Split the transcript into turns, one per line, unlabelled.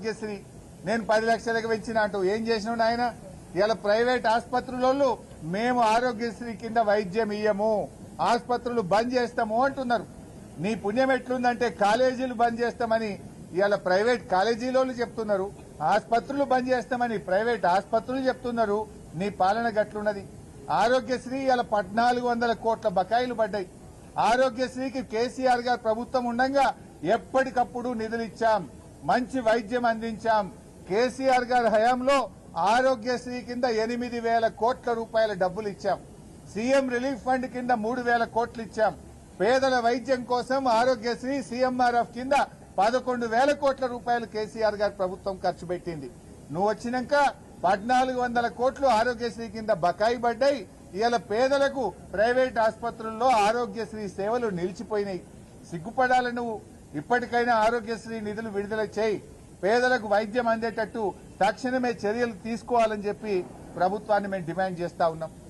ఆరోగ్యశ్రీ నేను పది లక్షలకు పెంచిన అంటూ ఏం చేసినాడు ఆయన ఇలా ప్రైవేట్ ఆసుపత్రులలో మేము ఆరోగ్యశ్రీ కింద వైద్యం ఇయ్యము ఆసుపత్రులు బంద్ చేస్తాము అంటున్నారు. నీ పుణ్యం ఎట్లుందంటే కాలేజీలు బంద్ చేస్తామని ఇవాళ ప్రైవేట్ కాలేజీలోళ్ళు చెప్తున్నారు. ఆసుపత్రులు బంద్ చేస్తామని ప్రైవేట్ ఆసుపత్రులు చెప్తున్నారు. నీ పాలన గట్లున్నది. ఆరోగ్యశ్రీ ఇవాళ పద్నాలుగు వందల కోట్ల బకాయిలు పడ్డాయి. ఆరోగ్యశ్రీకి కేసీఆర్ గారు ప్రభుత్వం ఉండగా ఎప్పటికప్పుడు నిధులు ఇచ్చాం. మంచి వైద్యం అందించాం. కేసీఆర్ గారి హయాంలో ఆరోగ్యశ్రీ కింద ఎనిమిది వేల కోట్ల రూపాయల డబ్బులు ఇచ్చాం. సీఎం రిలీఫ్ ఫండ్ కింద మూడు వేల కోట్లు ఇచ్చాం. పేదల వైద్యం కోసం ఆరోగ్యశ్రీ సీఎంఆర్ఎఫ్ కింద పదకొండు వేల కోట్ల రూపాయలు కేసీఆర్ గారి ప్రభుత్వం ఖర్చు పెట్టింది. నువ్వు వచ్చినాక పద్నాలుగు వందల కోట్లు ఆరోగ్యశ్రీ కింద బకాయి పడ్డాయి. ఇవాళ పేదలకు ప్రైవేట్ ఆసుపత్రుల్లో ఆరోగ్యశ్రీ సేవలు నిలిచిపోయినాయి. సిగ్గుపడాలి నువ్వు. ఇప్పటికైనా ఆరోగ్యశ్రీ నిధులు విడుదల చేయి. పేదలకు వైద్యం అందేటట్టు తక్షణమే చర్యలు తీసుకోవాలని చెప్పి ప్రభుత్వాన్ని మేము డిమాండ్ చేస్తా ఉన్నాం.